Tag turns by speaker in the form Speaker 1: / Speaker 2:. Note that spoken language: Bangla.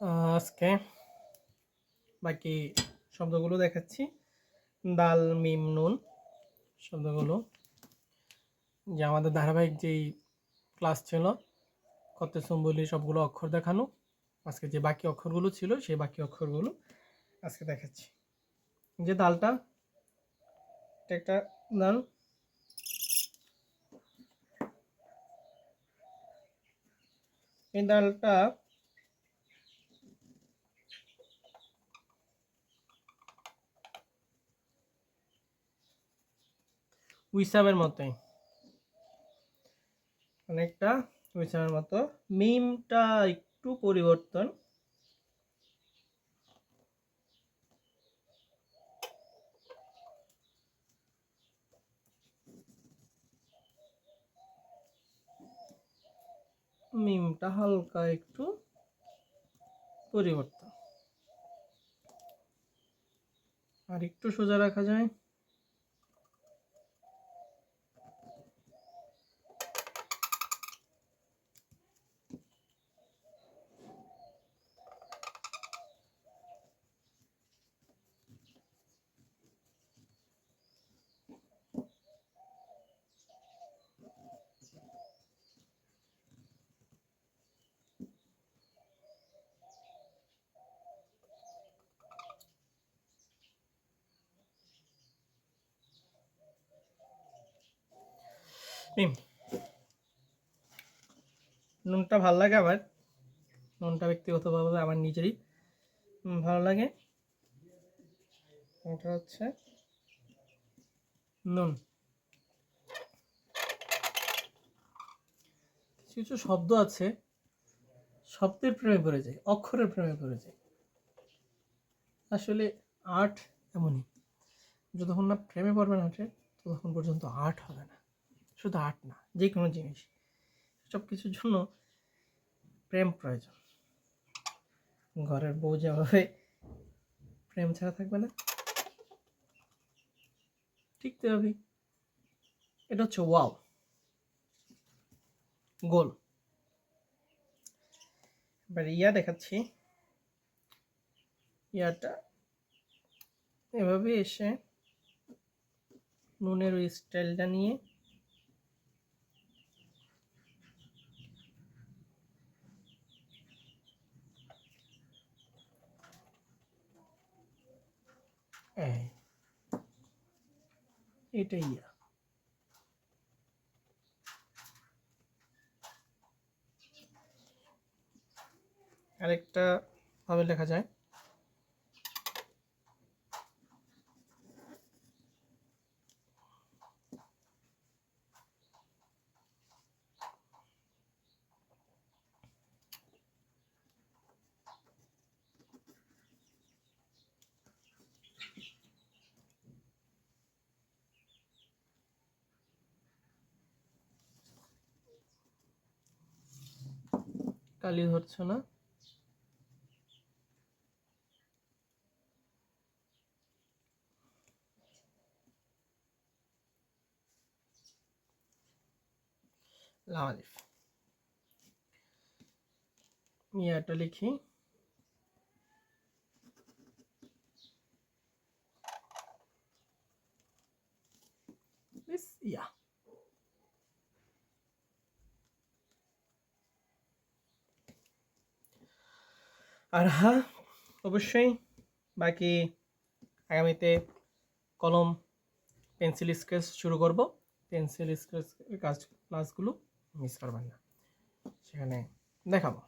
Speaker 1: আজকে বাকি শব্দগুলো দেখাচ্ছি। দাল, মিম, নুন শব্দগুলো। যে আমাদের ধারাবাহিক যেই ক্লাস ছিল, কত বলি সবগুলো অক্ষর দেখানো। আজকে যে বাকি অক্ষরগুলো ছিল, সেই বাকি অক্ষরগুলো আজকে দেখাচ্ছি। যে দালটা একটা দাল। এই ডালটা উইসামের মতোই। অনেকটা উইসামের মতো। মিমটা একটু পরিবর্তন। মিমটা হালকা একটু পরিবর্তন। আর একটু সোজা রাখা যায়। মিম নুনটা ভালো লাগে আমার নুনটা ব্যক্তিগতভাবে আমার নিজেরই ভালো লাগে। এটা হচ্ছে নুন। কিছু কিছু শব্দ আছে, শব্দের প্রেমে পড়ে যায়, অক্ষরের প্রেমে পড়ে যায়। আসলে আর্ট এমনই। যতক্ষণ না প্রেমে পড়বেন আর্টের, ততক্ষণ পর্যন্ত আর্ট হবে না। শুধু আর্ট না যে কোনো জিনিস সব কিছুর জন্য প্রেম প্রয়োজন। ঘরের বউ যেভাবে প্রেম ছাড়া থাকবে না। ঠিক তেভাবেই। এটা হচ্ছে ওয়াও। গোল। এবার ইয়া দেখাচ্ছি। ইয়াটা এভাবে এসে নুনের ওই স্টাইলটা নিয়ে এই। এটাই আরেকটা ভাবে লেখা যায়। কালি ধরছে না। আলিফ। লিখি। ইয়া। আর হ্যাঁ অবশ্যই বাকি আগামীতে কলম, পেন্সিল, স্কেচ শুরু করব। পেন্সিল, স্কেচ, কাজ, ক্লাসগুলো মিস করবেন না সেখানে দেখাবো।